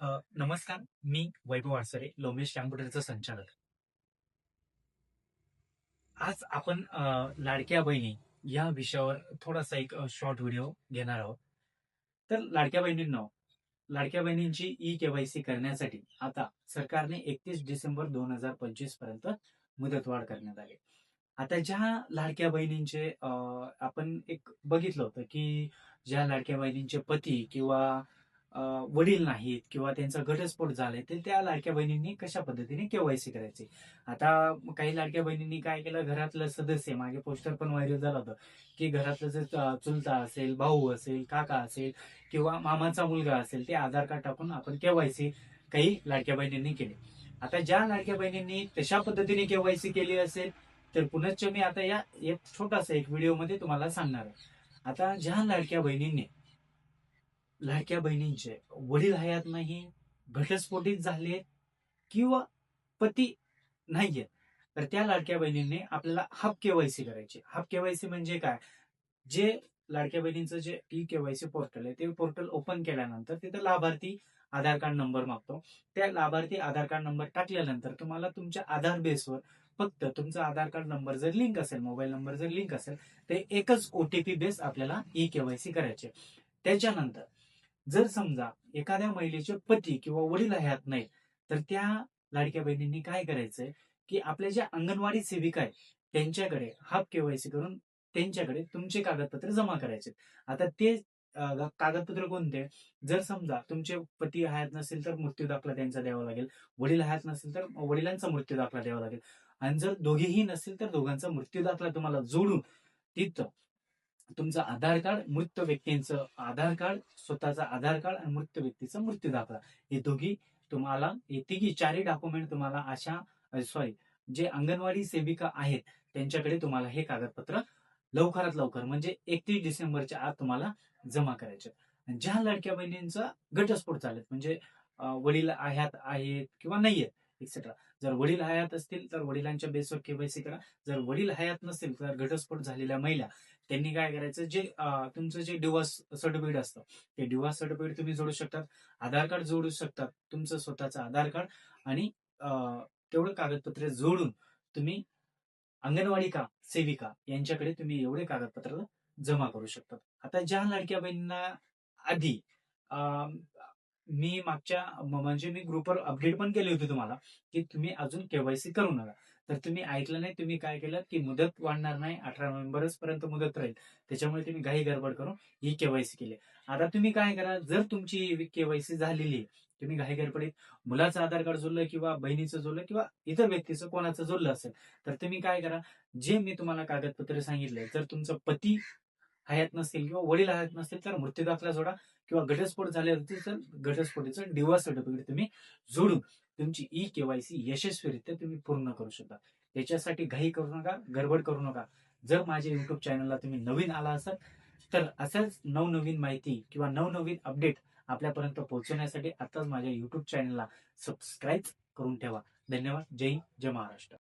नमस्कार मी वैभव आसरे लोमेश कॅम्प्युटरचं संचालक. आज आपण लाडक्या बहिणी या विषयावर थोडासा एक शॉर्ट व्हिडिओ घेणार आहोत. तर लाडक्या बहिणींना लाडक्या बहिणींची ई केवायसी करण्यासाठी आता सरकारने एकतीस डिसेंबर दोन हजार पंचवीसपर्यंत मुदतवाढ करण्यात आली. आता ज्या लाडक्या बहिणींचे आपण एक बघितलं होतं की ज्या लाडक्या बहिणींचे पती किंवा वडील नाहीत किंवा त्यांचा घटस्फोट झालाय तर त्या लाडक्या बहिणींनी कशा पद्धतीने केवायसी करायची? आता काही लाडक्या बहिणींनी काय केलं? घरातलं सदस्य मागे पोस्टर पण व्हायरल झालं होतं की घरातलं जे चुलता असेल भाऊ असेल काका असेल किंवा मामाचा मुलगा असेल ते आधार कार्ड टाकून आपण केवायसी काही लाडक्या बहिणींनी केली. आता ज्या लाडक्या बहिणींनी तशा पद्धतीने केवायसी केली असेल तर पुनश्च मी आता या एक छोटासा एक व्हिडिओमध्ये तुम्हाला सांगणार आहे. आता ज्या लाडक्या बहिणींनी लाडक्या बहिणींचे. वडील हयात नाही घटस्फोटित झाले किंवा पती नाहीये. तर त्या लाडक्या बहिणींनी आपल्याला हाफ केवायसी करायची. हाफ केवायसी म्हणजे काय? जे लाडक्या बहिणींचं जे ई केवायसी पोर्टल आहे ते पोर्टल ओपन केल्यानंतर तिथे लाभार्थी आधार कार्ड नंबर मागतो. त्या लाभार्थी आधार कार्ड नंबर टाकल्यानंतर तुम्हाला तुमच्या आधार बेसवर फक्त तुमचा आधार कार्ड नंबर जर लिंक असेल मोबाईल नंबर जर लिंक असेल ते एकच ओटीपी बेस आपल्याला ई केवायसी करायचे त्याच्यानंतर जर समजा एखाद्या महिलेचे पती किंवा वडील हयात नाही तर त्या लाडक्या बहिणींनी काय करायचंय की आपल्या ज्या अंगणवाडी सेविका आहे त्यांच्याकडे हाफ केवायसी करून त्यांच्याकडे तुमचे कागदपत्र जमा करायचे आता ते कागदपत्र कोणते जर समजा तुमचे पती हयात नसेल तर मृत्यू दाखला त्यांचा द्यावा लागेल. वडील हयात नसेल तर वडिलांचा मृत्यू दाखला द्यावा लागेल. आणि जर दोघेही नसेल तर दोघांचा मृत्यू दाखला तुम्हाला जोडून तिथं तुमचं आधार कार्ड मृत व्यक्तींचं आधार कार्ड स्वतःचा आधार कार्ड आणि मृत व्यक्तीचा मृत्यू दाखला. हे दोघी तुम्हाला हे तिघी चारही डॉक्युमेंट तुम्हाला अशा सॉरी जे अंगणवाडी सेविका आहेत त्यांच्याकडे तुम्हाला हे कागदपत्र लवकरात लवकर म्हणजे एकतीस डिसेंबरच्या आत तुम्हाला जमा करायचे ज्या लडक्या बहिणींचा घटस्फोट चालेल म्हणजे वडील आहात आहेत किंवा नाही आहेत एक्सेट्रा जर वडील हयात असतील तर वडिलांच्या बेसवर केवायसी करा. जर वडील हयात नसतील तर घटस्फोट झालेल्या महिला त्यांनी काय करायचं? जे तुमचं जे डिवॉर्स सर्टिफिकेट असतं ते डिवॉर्स सर्टिफिकेट तुम्ही जोडू शकतात आधार कार्ड जोडू शकतात तुमचं स्वतःचं आधार कार्ड आणि तेवढं कागदपत्र जोडून तुम्ही अंगणवाडी का सेविका यांच्याकडे तुम्ही एवढे कागदपत्र जमा करू शकतात. आता ज्या लाडक्या बहिणींना आधी मी मागच्या म्हणजे मी ग्रुपवर अपडेट पण केली होती तुम्हाला की तुम्ही अजून केवायसी करू नका. तर तुम्ही ऐकलं नाही तुम्ही काय केलं की मुदत वाढणार नाही अठरा नोव्हेंबरच पर्यंत मुदत राहील. त्याच्यामुळे तुम्ही घाई गडबड करून ही केवायसी केली. आता तुम्ही काय करा जर तुमची केवायसी झालेली आहे तुम्ही घाई गडबडीत मुलाचं आधार कार्ड जोडलं किंवा बहिणीचं जोडलं किंवा इतर व्यक्तीचं कोणाचं जोडलं असेल तर तुम्ही काय करा जे मी तुम्हाला कागदपत्र सांगितले जर तुमचं पती हयात नसतील किंवा वडील हयात नसतील तर मृत्यू दाखला जोडा किंवा घटस्फोट झाले असतील तर घटस्फोटीचं डिवॉर्स सर्टिफिकेट तुम्ही जोडून तुमची ई केवायसी यशस्वीरित्या तुम्ही पूर्ण करू शकता. याच्यासाठी घाई करू नका गडबड करू नका. जर माझ्या युट्यूब चॅनलला तुम्ही नवीन आला असाल तर असंच नवनवीन माहिती किंवा नवनवीन अपडेट आपल्यापर्यंत पोहोचवण्यासाठी आताच माझ्या युट्यूब चॅनलला सबस्क्राईब करून ठेवा. धन्यवाद. जय हिंद जय महाराष्ट्र.